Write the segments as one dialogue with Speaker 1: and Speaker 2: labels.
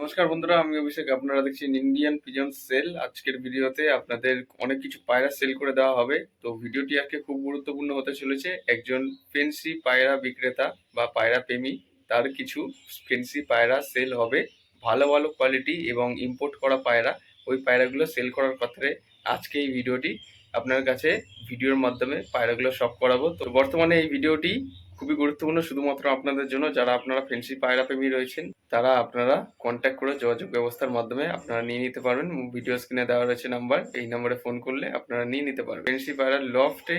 Speaker 1: নমস্কার বন্ধুরা, আমি অভিষেক। আপনারা দেখছেন ইন্ডিয়ান পিজন সেল আজকের ভিডিওতে আপনাদের অনেক কিছু পায়রা সেল করে দেওয়া হবে। তো ভিডিওটি আজকে খুব গুরুত্বপূর্ণ হতে চলেছে। একজন ফেন্সি পায়রা বিক্রেতা বা পায়রা প্রেমী, তার কিছু ফেন্সি পায়রা সেল হবে। ভালো ভালো কোয়ালিটি এবং ইম্পোর্ট করা পায়রা, ওই পায়রাগুলো সেল করার কথায় আজকে এই ভিডিওটি আপনার কাছে ভিডিওর মাধ্যমে পায়রাগুলো সব করাবো। তো বর্তমানে এই ভিডিওটি খুবই গুরুত্বপূর্ণ, শুধুমাত্র আপনাদের জন্য। যারা আপনারা ফেন্সি পায়রা প্রেমী রয়েছেন, তারা আপনারা কন্ট্যাক্ট করে যোগাযোগ ব্যবস্থার মাধ্যমে আপনারা নিয়ে নিতে পারবেন। ভিডিও স্ক্রিনে দেওয়া রয়েছে নাম্বার এই নম্বরে ফোন করলে আপনারা নিয়ে নিতে পারবেন। ফেন্সি পায়রার লফটে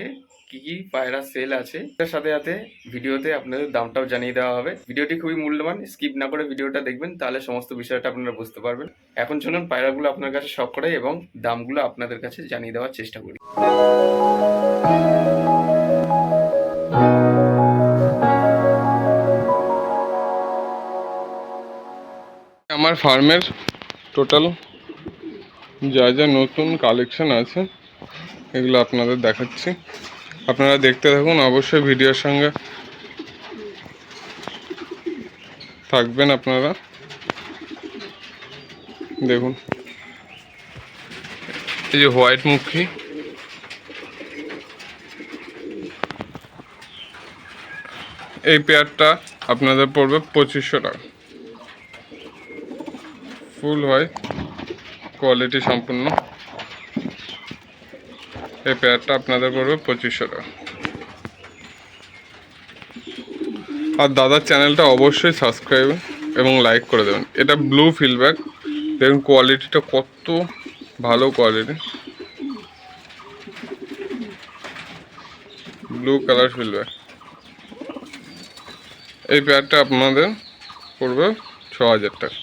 Speaker 1: কি কি পায়রা সেল আছে, তার সাথে সাথে ভিডিওতে আপনাদের দামটাও জানিয়ে দেওয়া হবে। ভিডিওটি খুবই মূল্যবান স্কিপ না করে ভিডিওটা দেখবেন, তাহলে সমস্ত বিষয়টা আপনারা বুঝতে পারবেন। এখন চলুন পায়রাগুলো আপনার কাছে শখ করে এবং দামগুলো আপনাদের কাছে জানিয়ে দেওয়ার চেষ্টা করি।
Speaker 2: আমার ফার্মের টোটাল যা যা নতুন কালেকশন আছে, এগুলো আপনাদের দেখাচ্ছি। আপনারা দেখতে থাকুন, অবশ্যই ভিডিওর সঙ্গে থাকবেন আপনারা। দেখুন। এই যে হোয়াইট মুখী। এই পেয়ারটা আপনাদের পড়বে পঁচিশশো টাকা। ফুল হয় কোয়ালিটি সম্পূর্ণ। এই পেয়ারটা আপনাদের পড়বে পঁচিশশো টাকা। আর দাদার চ্যানেলটা অবশ্যই সাবস্ক্রাইব এবং লাইক করে দেবেন। এটা ব্লু ফিডব্যাক দেখুন কোয়ালিটিটা কত ভালো কোয়ালিটি ব্লু কালার ফিলব্যাক এই পেয়ারটা আপনাদের পড়বে ছ হাজার টাকা।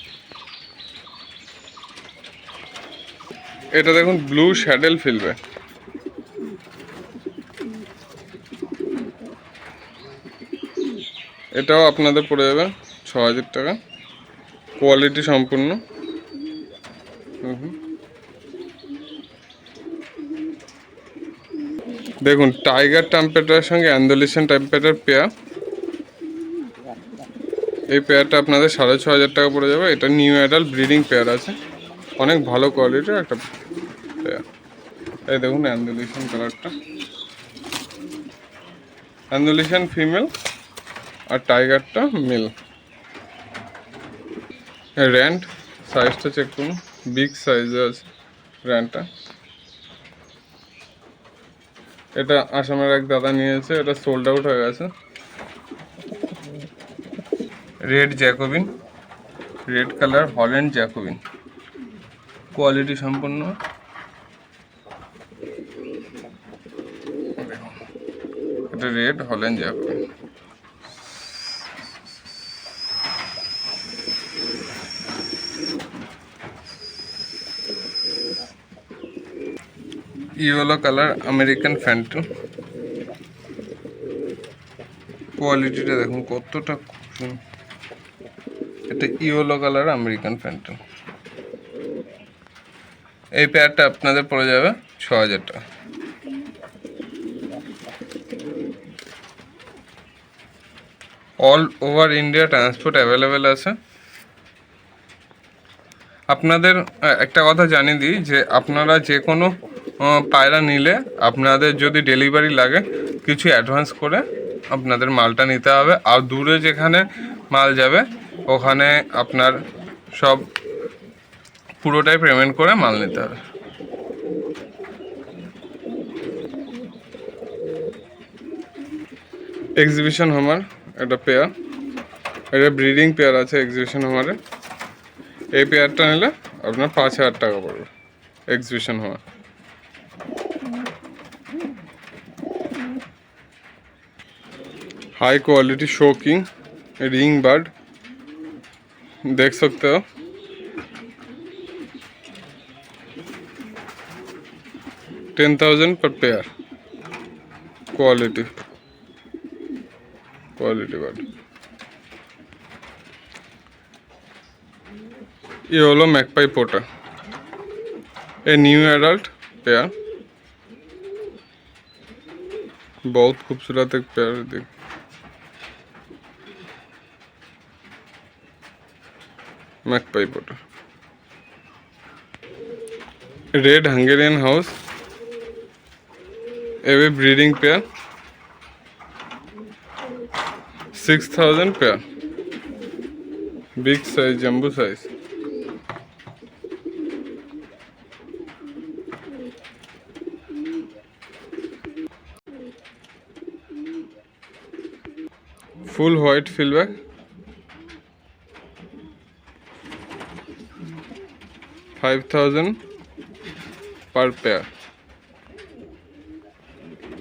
Speaker 2: এটা দেখুন ব্লু শ্যাডেল ফিলবে। এটাও আপনাদের পড়ে যাবে ছ হাজার টাকা। কোয়ালিটি সম্পূর্ণ। দেখুন টাইগার টেম্পেটারের সঙ্গে অ্যান্ডোলিশন টেম্পেটার পেয়ার এই পেয়ারটা আপনাদের সাড়ে ছ হাজার টাকা পড়ে যাবে। এটা নিউ অ্যাডাল্ট ব্রিডিং পেয়ার আছে। অনেক ভালো কোয়ালিটির একটা এই দেখুন অ্যান্ডুলেশন কালারটা অ্যান্ডুলেশন ফিমেল আর টাইগারটা মেল র্যান্ড সাইজটা চেক করুন বিগ সাইজে আছে র্যান্ডটা এটা আসামের এক দাদা নিয়েছে, এটা সোল্ড আউট হয়ে গেছে। Red Jacobin red colour Holland Jacobin quality সম্পন্ন। Red Holland Jacobin yellow colour American ফ্যান্টন কোয়ালিটিটা দেখুন কতটা। এটা ইয়েলো কালার আমেরিকান ফ্যান্টন এই পেয়ারটা আপনাদের পড়ে যাবে ছ হাজার টাকা। All over India transport available আছে। আপনাদের একটা কথা জানিয়ে দিই যে আপনারা যে কোনো পায়রা নিলে আপনাদের যদি ডেলিভারি লাগে, কিছু অ্যাডভান্স করে আপনাদের মালটা নিতে হবে। আর দূরে যেখানে মাল যাবে, ওখানে আপনার সব পুরোটাই পেমেন্ট করে মাল নিতে হবে এক্সিবিশন হামার একটা পেয়ার এটা ব্রিডিং পেয়ার আছে এক্সিবিশন হামারে এই পেয়ারটা নিলে আপনার পাঁচ হাজার টাকা পড়বে এক্সিবিশন হামার high quality show king ring bird देख सकते हो ten thousand per pair quality quality bird ये yellow magpie pouter a new adult pair बहुत खूबसूरत एक पेयर देख। Magpie pouter red Hungarian house एवे breeding pair six thousand pair big size jumbo size full white फील्डबैक five thousand per pair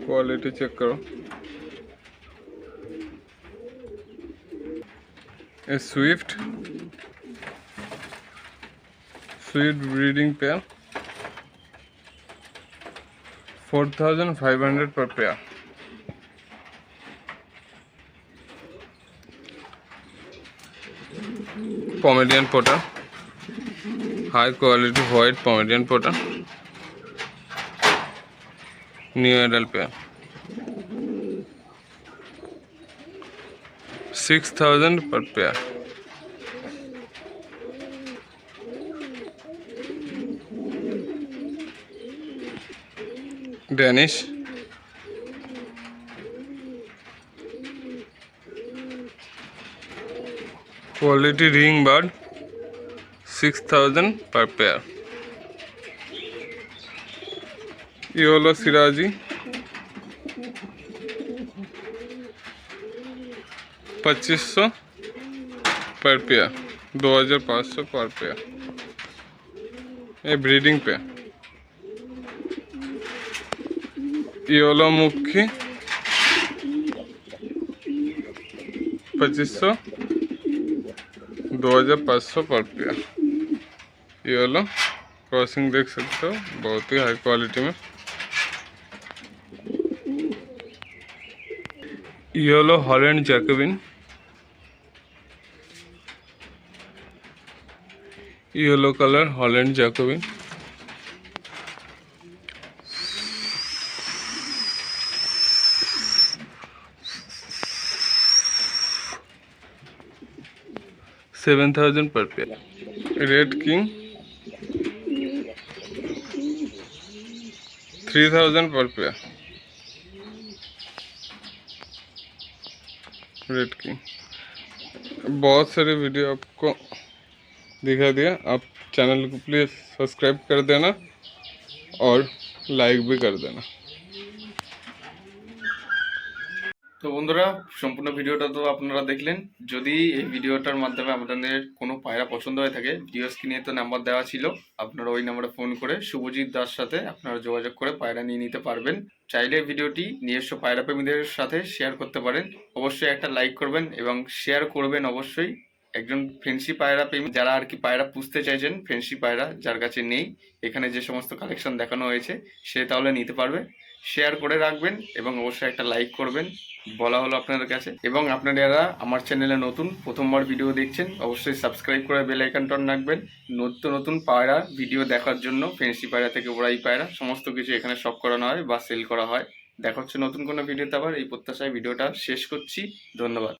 Speaker 2: quality check करो ए swift swift breeding pair four thousand five hundred per pair Pomeridian potter high quality white Pomeridian potter new adult pair. Six thousand per pair Danish quality ring bird six thousand per pair ये হলো সিরাজি पच्चीस सौ पर pair दो हज़ार पाँच सौ पर पेयर ये ब्रीडिंग पे ये হলো মুখী पच्चीस सौ दो हज़ार पाँच सौ पर पेयर ये वाला क्रॉसिंग देख सकते हो बहुत ही हाई क्वालिटी में ये হলো Holland Jacobin yellow colour Holland Jacobin seven thousand per pair red king three thousand per pair red की। बहुत सारे वीडियो आपको दिखा दिया। आप चैनल को प्लीज़ सब्सक्राइब कर देना और लाइक भी कर देना।
Speaker 1: তো বন্ধুরা, সম্পূর্ণ ভিডিওটা তো আপনারা দেখলেন। যদি এই ভিডিওটার মাধ্যমে আপনাদের কোনো পায়রা পছন্দ হয়ে থাকে ভিডিও স্ক্রিনে তো নাম্বার দেওয়া ছিল। আপনারা ওই নাম্বারে ফোন করে শুভজিৎ দাস সাথে আপনারা যোগাযোগ করে পায়রা নিয়ে নিতে পারবেন। চাইলে ভিডিওটি নিজস্ব পায়রা প্রেমীদের সাথে শেয়ার করতে পারেন। অবশ্যই একটা লাইক করবেন এবং শেয়ার করবেন অবশ্যই। একজন ফেন্সি পায়রা প্রেমী, যারা আর কি পায়রা পুষতে চাইছেন ফেন্সি পায়রা যার কাছে নেই, এখানে যে সমস্ত কালেকশন দেখানো হয়েছে, সে তাহলে নিতে পারবে। শেয়ার করে রাখবেন এবং অবশ্যই একটা লাইক করবেন। বলা হলো আপনাদের কাছে। এবং আপনারা আমার চ্যানেলে নতুন, প্রথমবার ভিডিও দেখছেন, অবশ্যই সাবস্ক্রাইব করে বেল আইকনটা রাখবেন। নতুন নতুন পায়রা ভিডিও দেখার জন্য ফেন্সি পায়রা থেকে ওড়াই পায়রা, সমস্ত কিছু এখানে সব করানো হয় বা সেল করা হয়। দেখা হচ্ছে নতুন কোনো ভিডিওতে আবার। এই প্রত্যাশায় ভিডিওটা শেষ করছি। ধন্যবাদ।